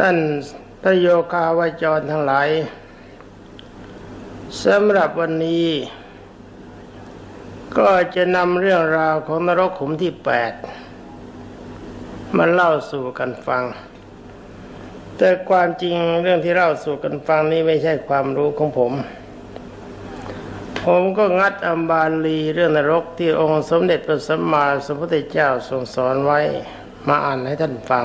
ท่านทโยคาวาจรทั้งหลายสำหรับวันนี้ ก็จะนำเรื่องราวของนรกขุมที่แปดมาเล่าสู่กันฟัง แต่ความจริงเรื่องที่เล่าสู่กันฟังนี้ไม่ใช่ความรู้ของผม ผมก็งัดอัมบาลีเรื่องนรกที่องค์สมเด็จพระสัมมาสัมพุทธเจ้าทรงสอนไว้ มาอ่านให้ท่านฟัง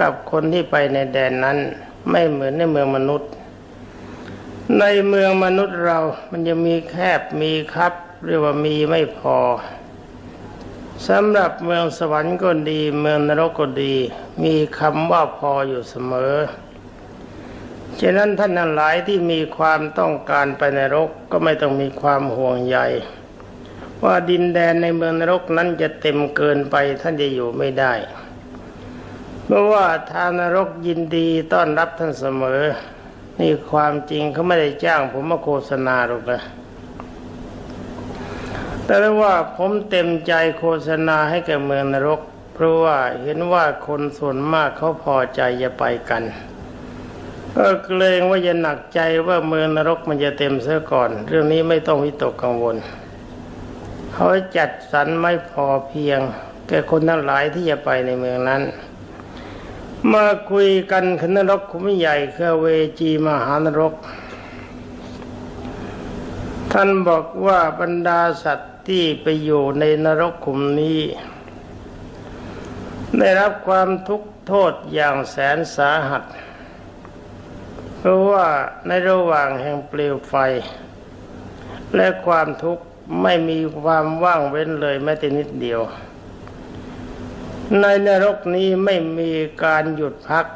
กับคนที่ไปในแดนนั้น ไม่เหมือนในเมืองมนุษย์ ในเมืองมนุษย์เรามันจะมีแคบมีครับเรียกว่ามีไม่พอสำหรับเมืองสวรรค์ก็ดี เมืองนรกก็ดี มีคำว่าพออยู่เสมอฉะนั้นท่านทั้งหลายที่มีความต้องการไปนรกก็ไม่ต้องมีความห่วงใยว่าดินแดนในเมืองนรกนั้นจะเต็มเกินไปท่านจะอยู่ไม่ได้ เพราะว่าทางนรกยินดีต้อนรับท่านเสมอ นี่ความจริงเขาไม่ได้จ้าง ผมมาโฆษณาหรอกนะแต่ว่าผมเต็มใจโฆษณาให้แก่เมืองนรก เพราะว่าเห็นว่าคนส่วนมากเขาพอใจจะไปกันก็เกรงว่าจะหนักใจว่าเมืองนรกมันจะเต็มเสียก่อน เรื่องนี้ไม่ต้องวิตกกังวลเขาจัดสรรไม่พอเพียง แก่คนทั้งหลายที่จะไปในเมืองนั้น มาคุยกันขนรกขุมใหญ่คือเวจีมหานรก ท่านบอกว่าบรรดาสัตว์ที่ไปอยู่ในนรกขุมนี้ ได้รับความทุกข์โทษอย่างแสนสาหัส เพราะว่าในระหว่างแห่งเปลวไฟ และความทุกข์ไม่มีความว่างเว้นเลยแม้แต่นิดเดียว ในนรกนี้ไม่มีการหยุดพัก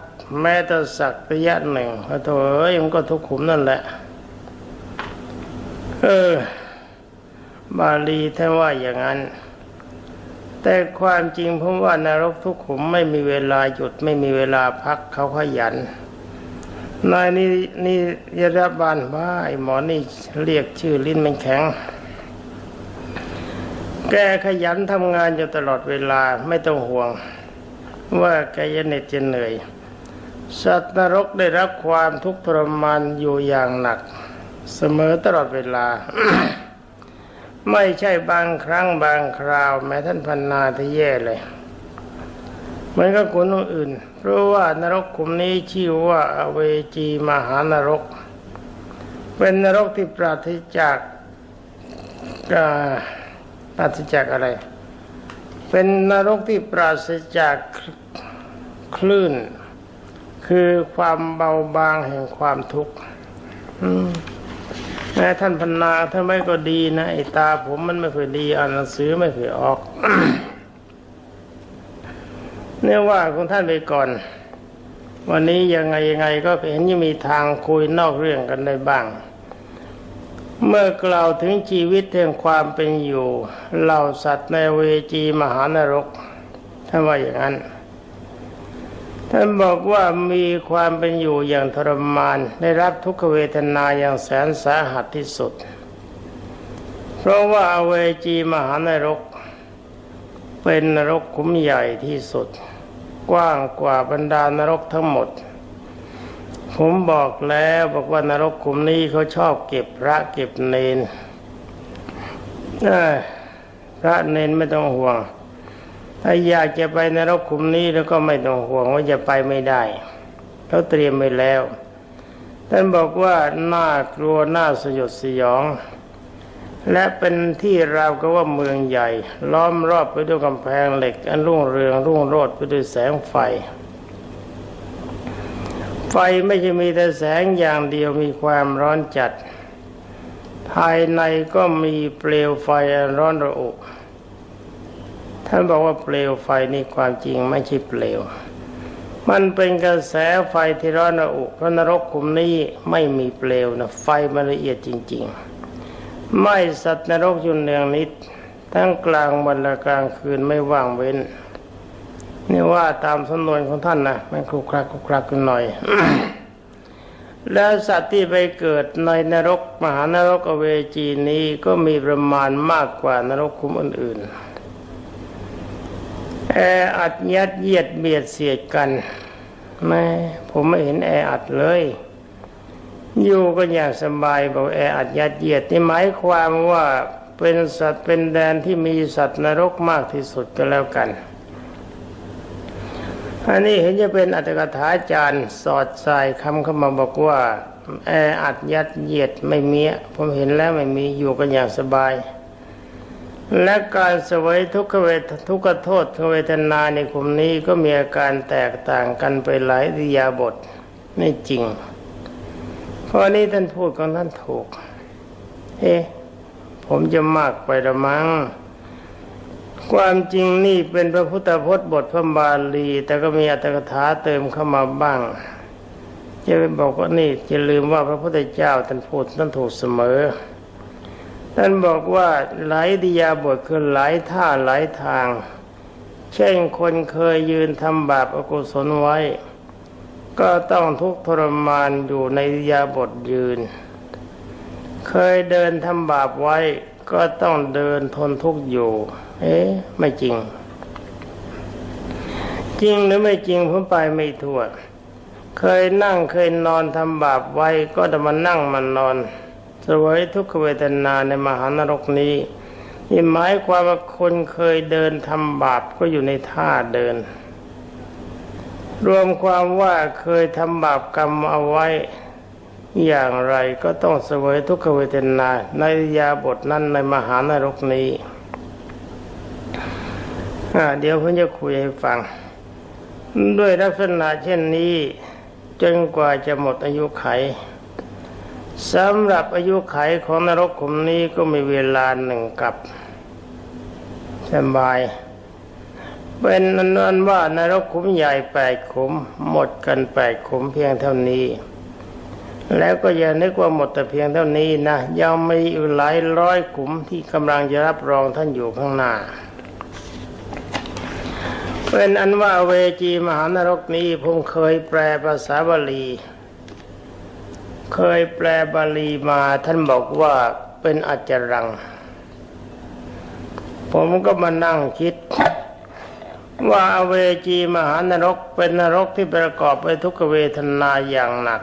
แม้แต่สักระยะหนึ่งโอ้โถเอ้ยมันก็ทุกขุมนั่นแหละ เออ บาลีท่านว่าอย่างนั้น แต่ความจริงผมว่านรกทุกขุมไม่มีเวลาหยุดไม่มีเวลาพักเขาขยันนายนี่นี่ยรบาลว่าไอหมอนี่เรียกชื่อลิ้นมันแข็ง แกขยันทำงานอยู่ตลอดเวลาไม่ต้องห่วง ว่าแกจะเหน็ดจะเหนื่อย สัตว์นรกได้รับความทุกข์ทรมานอยู่อย่างหนัก เสมอตลอดเวลา ไม่ใช่บางครั้งบางคราวแม้ท่านพันนาที่แย่เลยเหมือนกับคนอื่น เพราะว่านรกขุมนี้ชื่อว่าอเวจีมหานรก เป็นนรกที่ปราศจากอ่า ปราศจากอะไร เป็นนรกที่ปราศจากคลื่น คือความเบาบางแห่งความทุกข์แม้ท่านพนาถ้าไม่ก็ดีนะไอตาผมมันไม่เคยดีอ่านหนังสือไม่เคยออกเนี่ยว่าของท่านไปก่อน วันนี้ยังไงยังไงก็เห็นยังมีทางคุยนอกเรื่องกันได้บ้าง เมื่อกล่าวถึงชีวิตแห่งความเป็นอยู่เหล่าสัตว์ในเวจีมหานรกท่านว่าอย่างนั้น ท่านบอกว่ามีความเป็นอยู่อย่างทรมาน ได้รับทุกขเวทนาอย่างแสนสาหัสที่สุด เพราะว่าเวจีมหานรก เป็นนรกคุ้มใหญ่ที่สุด กว้างกว่าบรรดานรกทั้งหมด ผมบอกแล้วบอกว่านรกขุมนี้เขาชอบเก็บพระเก็บเนนเอ้พระเนนไม่ต้องห่วง ถ้าอยากจะไปนรกขุมนี้แล้วก็ไม่ต้องห่วงว่าจะไปไม่ได้เขาเตรียมไว้แล้วท่านบอกว่าน่ากลัวน่าสยดสยอง และเป็นที่ราวก็ว่าเมืองใหญ่ ล้อมรอบไปด้วยกำแพงเหล็ก อันรุ่งเรืองรุ่งโรจน์ไปด้วยแสงไฟ ไฟไม่ใช่มีแต่แสงอย่างเดียวมีความร้อนจัด ภายในก็มีเปลวไฟร้อนระอุท่านบอกว่าเปลวไฟนี่ความจริงไม่ใช่เปลว มันเป็นกระแสไฟที่ร้อนระอุเพราะนรกขุมนี้ไม่มีเปลวนะไฟมันละเอียดจริง ๆ ไม่สัตว์นรกอยุนเนืองนิด ทั้งกลางวันและกลางคืนไม่ว่างเว้น นี่ว่าตามสำนวนของท่านนะมันคลุกคลักคลุกคลักกันหน่อย แล้วสัตว์ที่ไปเกิดในนรกมหานรกเวจีนี้ก็มีประมาณมากกว่านรกคุมอื่นๆแออัดยัดเยียดเบียดเสียดกันแม่ผมไม่เห็นแออัดเลย อยู่ก็อย่างสบายบอกแออัดยัดเยียดนี่หมายความว่าเป็นสัตว์เป็นแดนที่มีสัตว์นรกมากที่สุดก็แล้วกัน อันนี้เห็นจะเป็นอัตถกถาจารย์สอดใสายคำเข้ามาบอกว่าแออัดยัดเยียดไม่มีผมเห็นแล้วไม่มีอยู่กันอย่างสบาย และการเสวยทุกขเวททุกขโทษทุกขเวทนาในกลุ่มนี้ก็มีอาการแตกต่างกันไปหลายริยาบทไม่จริงเพราะนี้ท่านพูดของท่านถูก เอ๊ะผมจะมากไปละมั้ง ความจริงนี่เป็นพระพุทธพจน์บทพระบาลี แต่ก็มีอัตถกถาเติมเข้ามาบ้าง จะไปบอกว่านี่จะลืมว่าพระพุทธเจ้าท่านพูดท่านถูกเสมอ ท่านบอกว่าหลายดิยาบทคือหลายท่าหลายทาง เช่นคนเคยยืนทำบาปอกุศลไว้ ก็ต้องทุกข์ทรมานอยู่ในดิยาบทยืน เคยเดินทำบาปไว้ก็ต้องเดินทนทุกข์อยู่ เอ๊ะไม่จริง จริงหรือไม่จริงผมไปไม่ทั่ว เคยนั่งเคยนอนทำบาปไว้ก็จะมานั่งมันนอนสวยทุกขเวทนาในมหานรกนี้นี่หมายความว่าคนเคยเดินทำบาปก็อยู่ในท่าเดิน รวมความว่าเคยทำบาปกรรมเอาไว้อย่างไรก็ต้องเสวยทุกขเวทนาในยาบทนั้นในมหานรกนี้ เดี๋ยวผมจะคุยให้ฟัง ด้วยลักษณะเช่นนี้ จนกว่าจะหมดอายุไขสำหรับอายุไขของนรกขุมนี้ก็มีเวลาหนึ่งกับสบาย เป็นนันว่านรกขุมใหญ่แปดขุม หมดกันแปดขุมเพียงเท่านี้ แล้วก็อย่านึกว่าหมดแต่เพียงเท่านี้นะยังมีอีกหลายร้อยขุมที่กำลังจะรับรองท่านอยู่ข้างหน้า เป็นอันว่าเวจีมหานรกนี้ผมเคยแปลภาษาบาลี เคยแปลบาลีมาท่านบอกว่าเป็นอัจจรัง ผมก็มานั่งคิด ว่าอเวจีมหานรกเป็นนรกที่ประกอบไปทุกเวทนาอย่างหนัก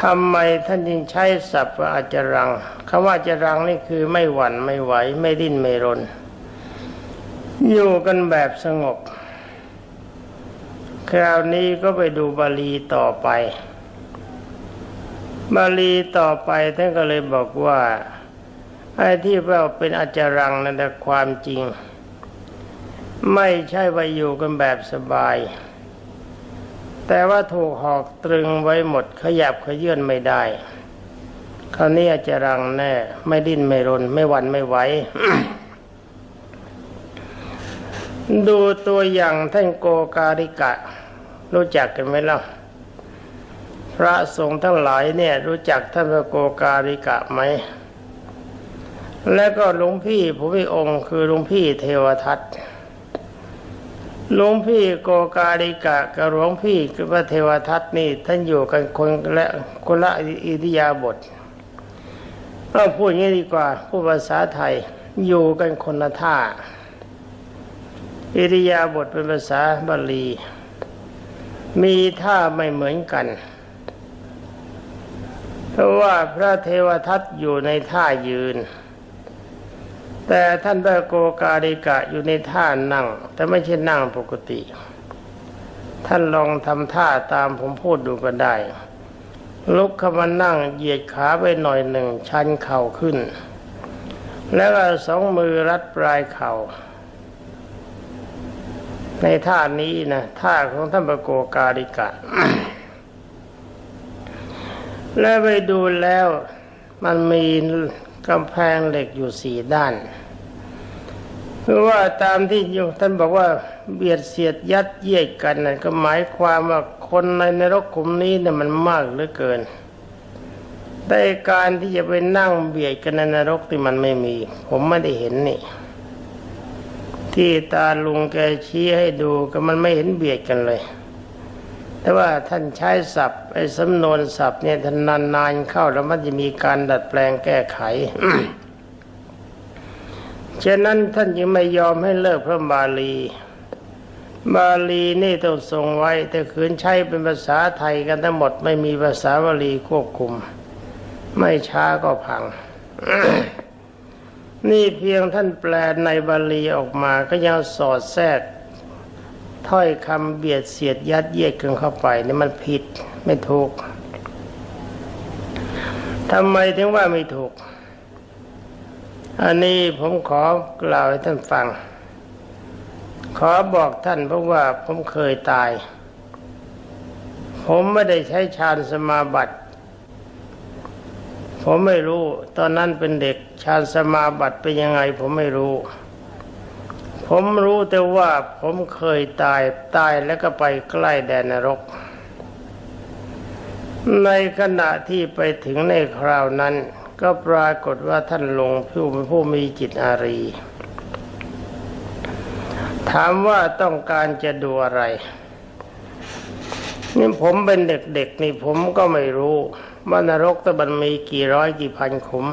ทำไมท่านจึงใช้ศัพท์ว่าอาจารังคำว่าอาจารังนี่คือไม่หวั่นไม่ไหวไม่ดิ้นไม่รน อยู่กันแบบสงบ คราวนี้ก็ไปดูบาลีต่อไป บาลีต่อไปท่านก็เลยบอกว่าไอ้ที่ว่าเป็นอาจารังนั่นแต่ความจริง ไม่ใช่ว่าอยู่กันแบบสบาย แต่ว่าถูกหอกตรึงไว้หมดขยับขยื่นไม่ได้คราวนี้อาจจะรังแน่ ไม่ดิ้นไม่รนไม่วันไม่ไหว ดูตัวอย่างท่านโกการิกะ รู้จักกันไหมล่ะพระสงฆ์ทั้งหลายเนี่ยรู้จักท่านพระโกการิกะไหม แล้วก็หลวงพี่ผู้มีองค์คือหลวงพี่เทวทัตหลวงพี่โกกาลิกะกับหลวงพี่คือพระเทวทัตนี่ท่านอยู่กันคนละคนละอิริยาบถเราพูดง่างนี้ดีกว่าพูดภาษาไทยอยู่กันคนละท่า อิริยาบถเป็นภาษาบาลี มีท่าไม่เหมือนกัน เพราะว่าพระเทวทัตอยู่ในท่ายืน แต่ท่านพระโกกาดิกะอยู่ในท่านั่ง แต่ไม่ใช่นั่งปกติ ท่านลองทำท่าตามผมพูดดูก็ได้ ลุกเข้ามานั่งเหยียดขาไปหน่อยหนึ่งชันเข่าขึ้น แล้วก็สองมือรัดปลายเข่า ในท่านี้นะท่าของท่านประโกกาดิกะ แล้วไปดูแล้วมันมีกำแพงเหล็กอยู่สี่ด้านคือว่าตามที่โยท่านบอกว่าเบียดเสียดยัดเยียดกันนั่นก็หมายความว่าคนในนรกขุมนี้เนี่ยมันมากเหลือเกินแต่การที่จะไปนั่งเบียดกันในนรกที่มันไม่มี ผมไม่ได้เห็นนี่ ที่ตาลุงแกชี้ให้ดูก็มันไม่เห็นเบียดกันเลย แต่ว่าท่านใช้ศัพท์ไอ้สำนวนศัพท์เนี่ยท่านนานๆเข้าแล้วมันจะมีการดัดแปลงแก้ไขฉะนั้นท่านยังไม่ยอมให้เลิกพระบาลี บาลีนี่ต้องทรงไว้ แต่ขืนใช้เป็นภาษาไทยกันทั้งหมดไม่มีภาษาบาลีควบคุม ไม่ช้าก็พัง นี่เพียงท่านแปลในบาลีออกมาก็ยังสอดแทรกถ้อยคำเบียดเสียดยัดเยียดกันเข้าไปนี่มันผิดไม่ถูกทำไมถึงว่าไม่ถูก อันนี้ผมขอกล่าวให้ท่านฟัง ขอบอกท่านเพราะว่าผมเคยตาย ผมไม่ได้ใช้ฌานสมาบัติ ผมไม่รู้ ตอนนั้นเป็นเด็กฌานสมาบัติเป็นยังไง ผมไม่รู้ ผมรู้แต่ว่าผมเคยตายตายแล้วก็ไปใกล้แดนนรก ในขณะที่ไปถึงในคราวนั้น ก็ปรากฏว่าท่านลงผู้ผู้มีจิตอารี ถามว่าต้องการจะดูอะไรนี่ผมเป็นเด็กๆนี่ผมก็ไม่รู้ ว่านรกตะบันมีกี่ร้อยกี่พันขุม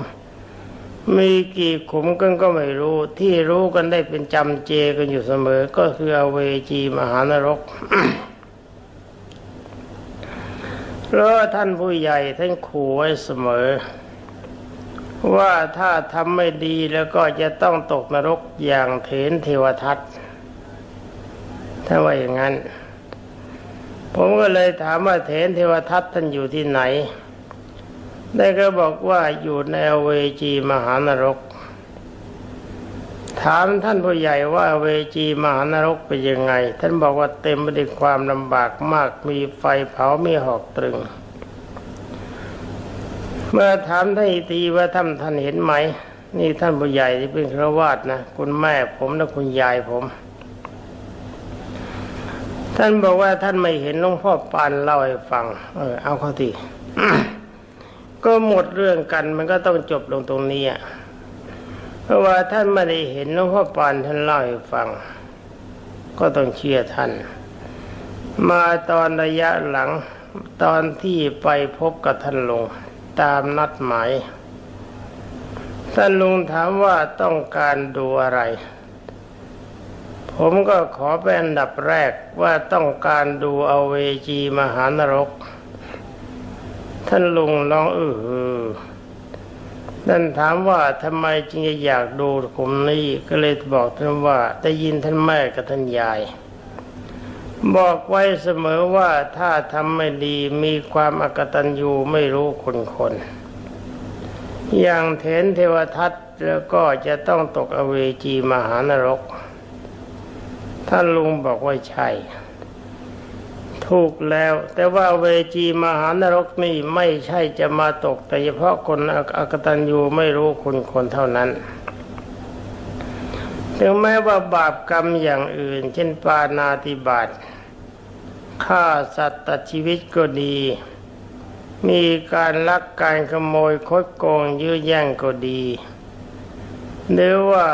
มีกี่ขุมกันก็ไม่รู้ ที่รู้กันได้เป็นจำเจกันอยู่เสมอ ก็คืออเวจีมหานรกเพราะท่านผู้ใหญ่ท่านขู่ไว้เสมอ ว่าถ้าทำไม่ดีแล้วก็จะต้องตกนรกอย่างเถนเทวทัตถ้าว่าอย่างนั้น ผมก็เลยถามว่าเถนเทวทัตท่านอยู่ที่ไหน ได้ก็บอกว่าอยู่ในเวจีมหานรก ถามท่านผู้ใหญ่ว่าเวจีมหานรกเป็นยังไง ท่านบอกว่าเต็มไปด้วยความลำบากมาก มีไฟเผามีหอกตรึง เมื่อถามท่านอีกทีว่าท่านท่านเห็นไหม นี่ท่านผู้ใหญ่ที่เป็นครวาสนะคุณแม่ผมและคุณยายผมท่านบอกว่าท่านไม่เห็นหลวงพ่อปานเล่าให้ฟัง เออเอาข้าที ก็หมดเรื่องกันมันก็ต้องจบลงตรงนี้อะเพราะว่าท่านไม่ได้เห็นหลวงพ่อปานท่านเล่าให้ฟัง ก็ต้องเชื่อท่าน มาตอนระยะหลังตอนที่ไปพบกับท่านลงตามนัดหมายท่านลุงถามว่าต้องการดูอะไร ผมก็ขอเป็นอันดับแรกว่าต้องการดูเอาเวจีมหานรก ท่านลุงลองเออท่านถามว่าทำไมจึงจะอยากดูกลุ่มนี้ก็เลยบอกท่านว่าได้ยินท่านแม่กับท่านยาย บอกไว้เสมอว่าถ้าทำไม่ดีมีความอกตัญญูไม่รู้คนคนอย่างเถนเทวทัตแล้วก็จะต้องตกอเวจีมหานรก ท่านลุงบอกว่าใช่ ถูกแล้ว แต่ว่าเวจีมหานรกนี่ไม่ใช่จะมาตก แต่เฉพาะคนอกตัญญูไม่รู้คนคนเท่านั้นถึงแม้ว่าบาปกรรมอย่างอื่น เช่นปานาติบาตฆ่าสัตว์ตัดชีวิตก็ดี มีการลักการขโมยคดโกงยื้อแย่งก็ดีหรือว่า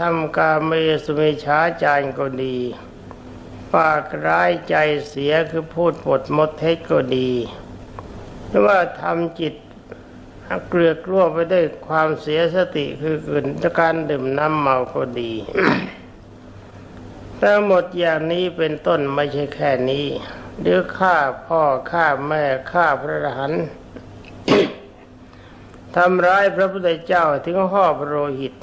ทำการเมสุเมช้าจารก็ดี ปากร้ายใจเสียคือพูดปดมดเท็จก็ดี หรือว่าทำจิตเกลือกลัวไปด้วยความเสียสติคือเกินจากการดื่มน้ำเมาก็ดีทั้งหมดอย่างนี้เป็นต้นไม่ใช่แค่นี้ หรือฆ่าพ่อฆ่าแม่ฆ่าพระรหันทำร้ายพระพุทธเจ้าถึงห่อพระโลหิต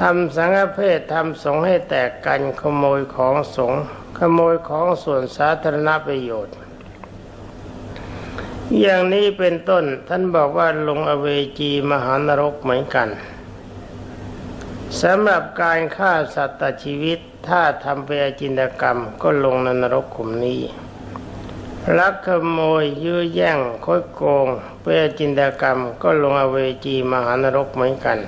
ทำสังฆเพศทำสงฆ์ให้แตกกันขโมยของสงฆ์ขโมยของส่วนสาธารณประโยชน์ อย่างนี้เป็นต้นท่านบอกว่าลงอเวจีมหานรกเหมือนกันสำหรับการฆ่าสัตว์ชีวิตถ้าทำเปอจินตกรรมก็ลงในนรกขุมนี้ลักขโมยยื้อแย่งคดโกงเปอจินตกรรมก็ลงอเวจีมหานรกเหมือนกัน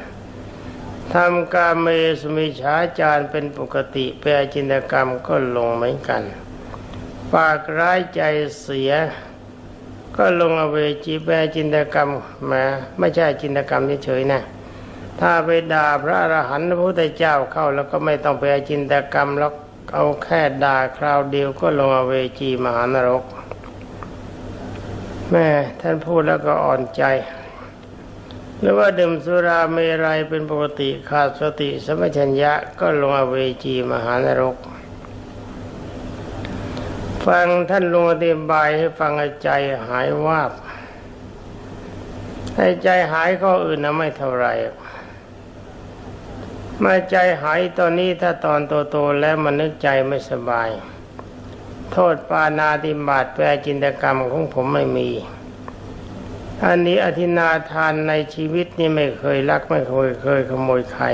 ทำการเมสมิฉาจารเป็นปกติเปอจินตกรรมก็ลงเหมือนกัน ปากร้ายใจเสีย ก็ลงอเวจีแปรจินตกรรมแมาไม่ใช่จินตกรรมเฉยๆนะถ้าไปด่าพระอรหันต์พระพุทธเจ้าเข้าแล้วก็ไม่ต้องไปจินตกรรมแล้วเอาแค่ด่าคราวเดียวก็ลงอเวจีมหานรก แม่ท่านพูดแล้วก็อ่อนใจ หรือว่าดื่มสุราเมรัยเป็นปกติขาดสติสมัชัญญะก็ลงอเวจีมหานรก ฟังท่านลงอธิบายให้ฟังใจหายวาบให้ใจหายข้ออื่นนะไม่เท่าไรมาใจหายตอนนี้ถ้าตอนโตๆแล้วมันนึกใจไม่สบาย โทษปานาติบาตแปลจินตกรรมของผมไม่มี อันนี้อธินาทานในชีวิตนี่ไม่เคยลักไม่เคยเคยขโมยใคร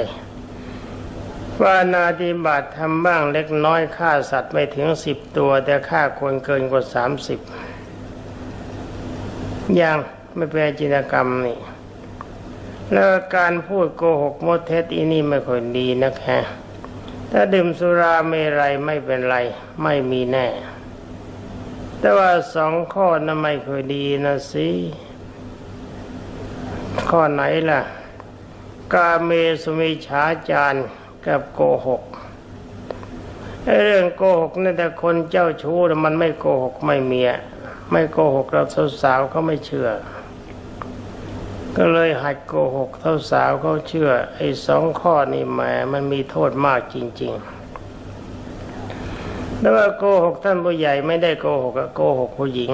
ปานาติบาตทำบ้างเล็กน้อยฆ่าสัตว์ไม่ถึงสิบตัว แต่ฆ่าคนเกินกว่าสามสิบอย่างไม่แปลจินกรรมนี่ แล้วการพูดโกหกมดเท็จอีนี่ไม่ค่อยดีนะแค่ถ้าดื่มสุราเมรัยไม่เป็นไร ไม่มีแน่ แต่ว่าสองข้อนั้นไม่ค่อยดีนะสิ ข้อไหนล่ะ กาเมสุมิฉาจารกับโกหกเรื่องโกหกนี่แต่คนเจ้าชู้มันไม่โกหกไม่เมีย ไม่โกหกเราสาวๆเขาไม่เชื่อ ก็เลยหัดโกหกเท่าสาวเขาเชื่อ ไอ้สองข้อนี่แหมมันมีโทษมากจริง ๆ แล้วว่าโกหกท่านผู้ใหญ่ไม่ได้โกหกโกหกผู้หญิง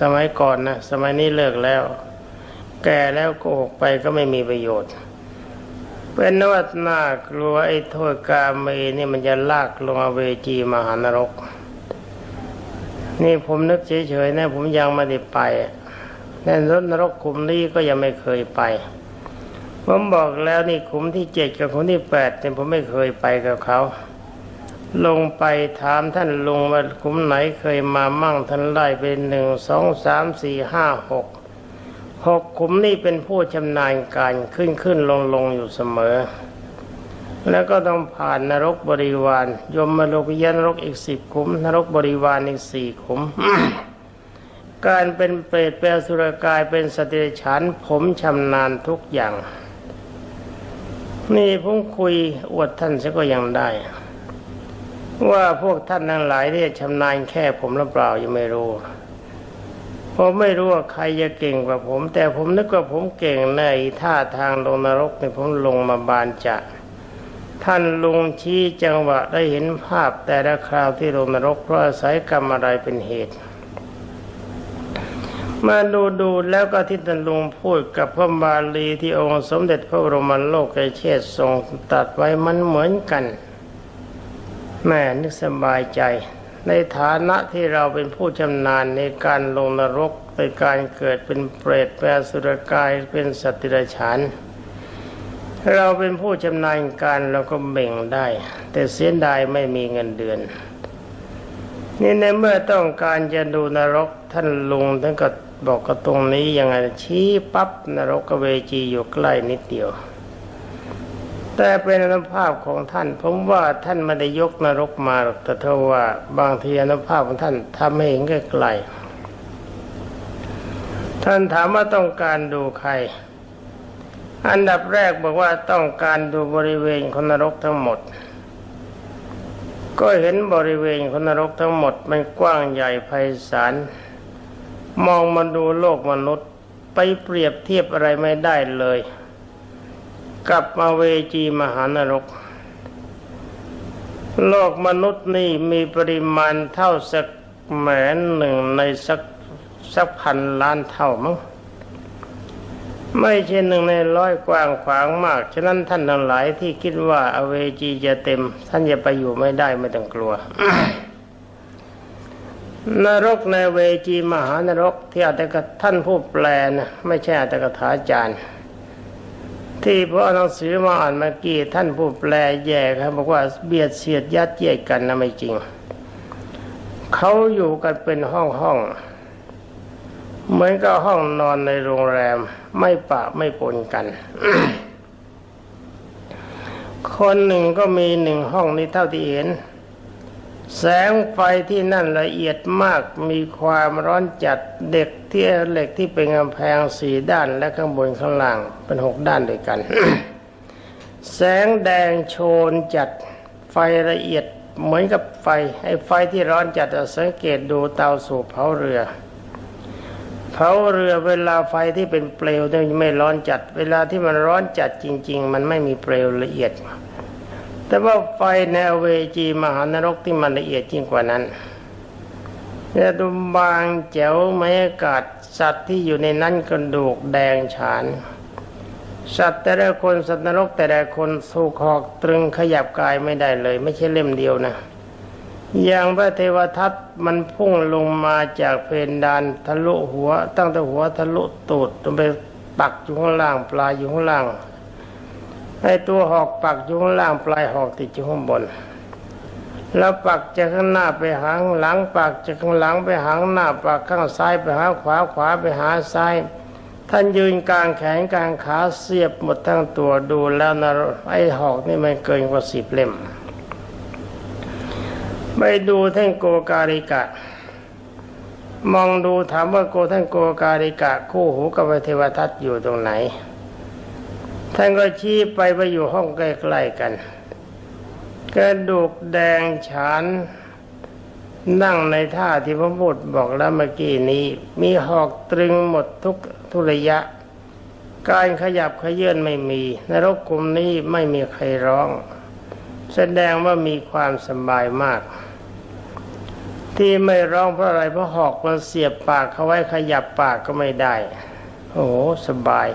สมัยก่อนนะสมัยนี้เลิกแล้ว แก่แล้วโกหกไปก็ไม่มีประโยชน์ เป็นนวัตนากลัวไอ้โทษกาเมนี่มันจะลากลงอเวจีมหานรก นี่ผมนึกเฉยๆนะผมยังไม่ได้ไปในรถนรกขุมนี้ก็ยังไม่เคยไป ผมบอกแล้วนี่ขุมที่เจ็ดกับขุมที่แปดเนี่ยผมไม่เคยไปกับเขาลงไปถามท่านลุงว่าขุมไหนเคยมามั่งท่านไล่เป็นหนึ่งสองสามสี่ห้าหก หกขุมนี่เป็นผู้ชำนาญการขึ้นขึ้นลงลงอยู่เสมอ แล้วก็ต้องผ่านนรกบริวาร ยมมาโลกยนรกอีกสิบขุม นรกบริวารอีกสี่ขุม การเป็นเปรตเป็นอสุรกายเป็นสติฉานผมชำนาญทุกอย่าง นี่ผมคุยอวดท่านซะก็ยังได้ ว่าพวกท่านทั้งหลายเนี่ยชำนาญแค่ผมหรือเปล่ายังไม่รู้ ผมไม่รู้ว่าใครจะเก่งกว่าผม แต่ผมนึกว่าผมเก่งในท่าทางลงนรกเนี่ยผมลงมาบานจะท่านลุงชี้จังหวะได้เห็นภาพแต่ละคราวที่ลงนรกเพราะอาศัยกรรมอะไรเป็นเหตุ มาดูดูแล้วก็ที่ท่านลุงพูดกับพระบาลีที่องค์สมเด็จพระบรมโลกเชษทรงตัดไว้มันเหมือนกันแม่นึกสบายใจ ในฐานะที่เราเป็นผู้ชำนาญในการลงนรกในการเกิดเป็นเปรตเป็นอสุรกายเป็นสัตว์ติรฉานเราเป็นผู้ชำนาญการเราก็เบ่งได้ แต่เสียดายไม่มีเงินเดือน นี่ในเมื่อต้องการจะดูนรกท่านลุงท่านก็บอกกับตรงนี้ยังไงชี้ปั๊บนรกกบเวจีอยู่ใกล้นิดเดียว แต่เป็นอนุภาพของท่าน ผมว่าท่านไม่ได้ยกนรกมาหรอกแต่เท่าว่าบางทีอนุภาพของท่านทำให้เห็นใกล้ๆท่านถามว่าต้องการดูใคร อันดับแรกบอกว่าต้องการดูบริเวณของนรกทั้งหมด ก็เห็นบริเวณของนรกทั้งหมดมันกว้างใหญ่ไพศาลมองมาดูโลกมนุษย์ไปเปรียบเทียบอะไรไม่ได้เลย กับมาเวจีมหานรก โลกมนุษย์นี่มีปริมาณเท่าสักแหมนหนึ่งในสักสักพันล้านเท่ามั้งไม่ใช่หนึ่งในร้อยกว้างขวางมาก ฉะนั้นท่านทั้งหลายที่คิดว่าอเวจีจะเต็ม ท่านจะไปอยู่ไม่ได้ไม่ต้องกลัว นรกในเวจีมหานรกที่อัตกท่านผู้แปลนะไม่ใช่อัตกถาจารย์ ที่พระหนังสือมาอ่านเมื่อกี้ท่านผู้แปลแย่ครับบอกว่าเบียดเสียดยัดเยียดกันนะไม่จริง เขาอยู่กันเป็นห้องห้องเหมือนกับห้องนอนในโรงแรม ไม่ปะไม่ปนกัน คนหนึ่งก็มีหนึ่งห้องนี้เท่าที่เห็น แสงไฟที่นั่นละเอียดมากมีความร้อนจัดเด็กที่เหล็กที่เป็นกำแพงสี่ด้านและข้างบนข้างล่างเป็นหกด้านด้วยกัน แสงแดงโชนจัดไฟละเอียดเหมือนกับไฟไอ้ไฟที่ร้อนจัดอะสังเกตดูเตาสูบเผาเรือ เผาเรือเวลาไฟที่เป็นเปลวเนี่ยไม่ร้อนจัด เวลาที่มันร้อนจัดจริง ๆ มันไม่มีเปลวละเอียด แต่ว่าไฟในเวจีมหานรกที่มันละเอียดยิ่งกว่านั้นเนี่ยดูบางแจ๋วไม้อากาศสัตว์ที่อยู่ในนั้นกระดูกแดงฉาน สัตว์แต่ละคนสัตว์นรกแต่ละคนสูกหอกตรึงขยับกายไม่ได้เลย ไม่ใช่เล่มเดียวนะ อย่างพระเทวทัตมันพุ่งลงมาจากเพดานทะลุหัว ตั้งแต่หัวทะลุตูดจนไปปักอยู่ข้างล่างปลายอยู่ข้างล่าง ไอ้ตัวหอกปักอยู่ข้างล่างปลายหอกติดอยู่ข้างบน แล้วปักจากข้างหน้าไปหางหลังปักจากข้างหลังไปหางหน้าปักข้างซ้ายไปหาขวาขวาไปหาซ้าย ท่านยืนกลางแขนกลางขาเสียบหมดทั้งตัวดูแล้วนะไอ้หอกนี่มันเกินกว่าสิบเล่มไปดูท่านโกการิกะ มองดูถามว่าโกท่านโกการิกะ คู่หูกับเทวทัตอยู่ตรงไหน ท่านก็ชี้ไปไปอยู่ห้องใกล้ๆกันกระดูกแดงฉานนั่งในท่าที่พระบุตรบอกแล้วเมื่อกี้นี้ มีหอกตรึงหมดทุกทุระยะ การขยับขยื่นไม่มีนรกกลุ่มนี้ไม่มีใครร้อง แสดงว่ามีความสบายมาก ที่ไม่ร้องเพราะอะไรเพราะหอกมันเสียบปากเขาไว้ขยับปากก็ไม่ได้ โอ้สบาย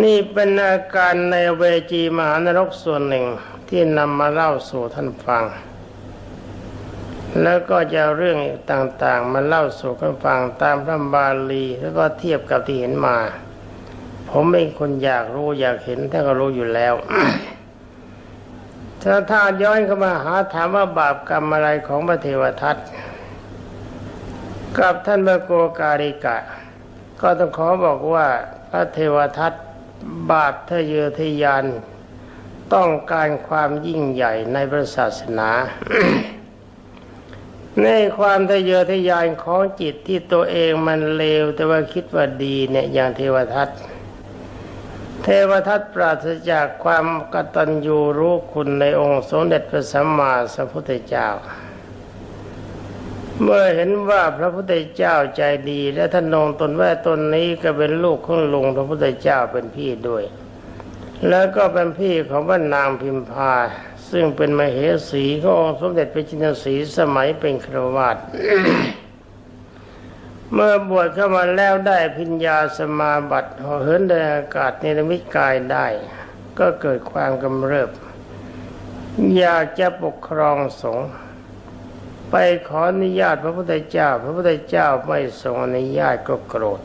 นี่เป็นอาการในเวจีมหานรกส่วนหนึ่งที่นำมาเล่าสู่ท่านฟัง แล้วก็จะเรื่องต่างๆ มาเล่าสู่กันฟังตามพระบาลีแล้วก็เทียบกับที่เห็นมา ผมเป็นคนอยากรู้อยากเห็นท่านก็รู้อยู่แล้วถ้าถ้าย้อนเข้ามาหาถามว่าบาปกรรมอะไรของพระเทวทัตกับท่านพระโกการิกะ ก็ต้องขอบอกว่าพระเทวทัต บาปทะเยอทะยาน ต้องการความยิ่งใหญ่ในพระศาสนาในความทะเยอทะยานของจิตที่ตัวเองมันเลว แต่ว่าคิดว่าดีเนี่ยอย่างเทวทัตเทวทัตปราศจากความกตัญญูรู้คุณในองค์สมเด็จพระสัมมาสัมพุทธเจ้า เมื่อเห็นว่าพระพุทธเจ้าใจดี และท่านนองตนว่าตนนี้ก็เป็นลูกของลุงพระพุทธเจ้าเป็นพี่ด้วย แล้วก็เป็นพี่ของพระนางพิมพา ซึ่งเป็นมเหสีขององค์สมเด็จพระจินสีสมัยเป็นครวาสเมื่อบวชเข้ามาแล้วได้พิญญาสมาบัติเหอเหินในอากาศเนรมิตกายได้ ก็เกิดความกำเริบ อยากจะปกครองสงฆ์ ไปขออนุญาตพระพุทธเจ้า พระพุทธเจ้าไม่ทรงอนุญาตก็โกรธ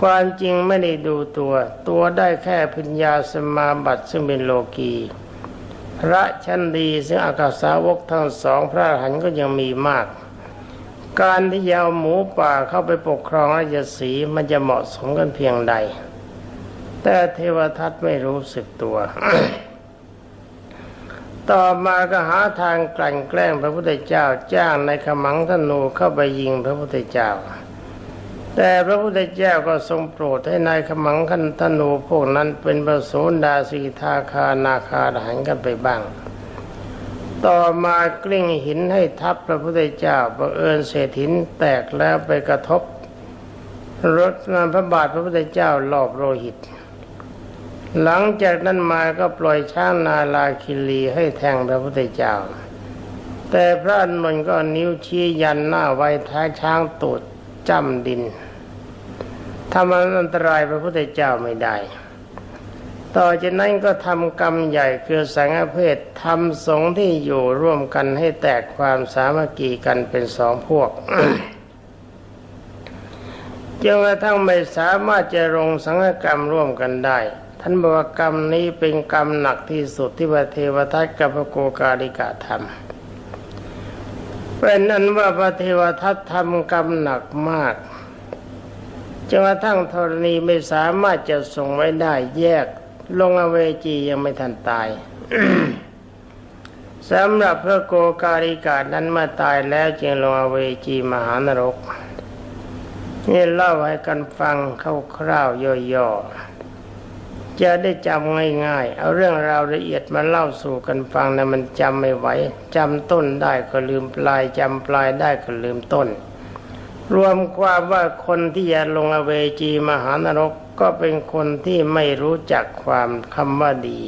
ความจริงไม่ได้ดูตัว ตัวได้แค่พิญญาสมาบัติซึ่งเป็นโลกีพระชั้นดีซึ่งอากาสาวกทั้งสองพระอรหันต์ก็ยังมีมาก การที่จะเอาหมูป่าเข้าไปปกครองราชสีมันจะเหมาะสมกันเพียงใด แต่เทวทัตไม่รู้สึกตัว ต่อมาก็หาทางกลั่นแกล้งพระพุทธเจ้าจ้างในขมังธนูเข้าไปยิงพระพุทธเจ้า แต่พระพุทธเจ้าก็ทรงโปรดให้นายขมังคันธนูพวกนั้นเป็นประโสดาสีทาคานาคาหันกันไปบ้าง ต่อมากลิ้งหินให้ทับพระพุทธเจ้าบังเอิญเศษหินแตกแล้วไปกระทบรถนำพระบาทพระพุทธเจ้าหลอบโลหิต หลังจากนั้นมาก็ปล่อยช้างนาลาคิรีให้แทงพระพุทธเจ้า แต่พระอานนท์ก็นิ้วชี้ยันหน้าไว้ท้ายช้างตูดจ้ำดินทำอันตรายพระพุทธเจ้าไม่ได้ ต่อจากนั้นก็ทำกรรมใหญ่คือสังฆเพศทำสงฆ์ที่อยู่ร่วมกันให้แตกความสามัคคีกันเป็นสองพวกจนกระทั่งไม่สามารถจะลงสังฆกรรมร่วมกันได้ ท่านบอกว่ากรรมนี้เป็นกรรมหนักที่สุดที่พระเทวทัตกับพระโกกาลิกาทำเป็นนั้นว่าพระเทวทัตทำกรรมหนักมากจนกระทั่งธรณีไม่สามารถจะส่งไว้ได้แยก ลงอเวจียังไม่ทันตายสำหรับพระโกกาลิกานั้นเมื่อตายแล้วจึงลงอเวจีมหานรกนี่เล่าให้กันฟังคร่าวๆย่อๆ จะได้จำง่ายๆ เอาเรื่องราวละเอียดมาเล่าสู่กันฟังนะมันจำไม่ไหวจำต้นได้ก็ลืมปลายจำปลายได้ก็ลืมต้น รวมความว่าคนที่จะลงอเวจีมหานรกก็เป็นคนที่ไม่รู้จักความคำว่าดี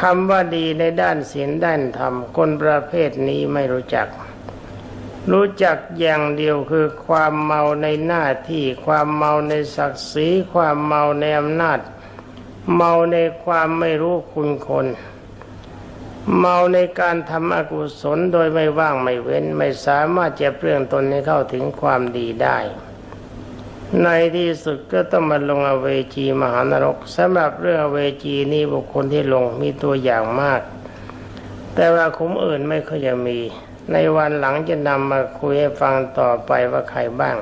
คำว่าดีในด้านศีลด้านธรรมคนประเภทนี้ไม่รู้จัก รู้จักอย่างเดียวคือความเมาในหน้าที่ ความเมาในศักดิ์ศรี ความเมาในอำนาจ เมาในความไม่รู้คุณคน เมาในการทำอกุศลโดยไม่ว่างไม่เว้น ไม่สามารถจะเปลี่ยนตนให้เข้าถึงความดีได้ ในที่สุดก็ต้องมาลงอเวจีมหานรกสำหรับเรื่องอเวจีนี้บุคคลที่ลงมีตัวอย่างมาก แต่ว่าคุ้มอื่นไม่ค่อยจะมี ในวันหลังจะนำมาคุยให้ฟังต่อไปว่าใครบ้าง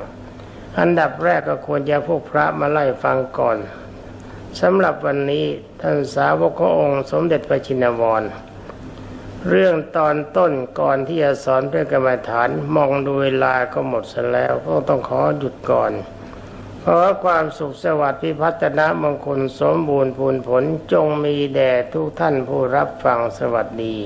อันดับแรกก็ควรจะพวกพระมาไล่ฟังก่อนสำหรับวันนี้ท่านสาวกขององค์ สมเด็จพระชินวร เรื่องตอนต้นก่อนที่จะสอนเพื่อกรรมฐานมองดูเวลาก็หมดซะแล้วก็ต้องขอหยุดก่อนขอความสุขสวัสดิ์พิพัฒนามงคลสมบูรณ์พูนผลจงมีแด่ทุกท่านผู้รับฟังสวัสดี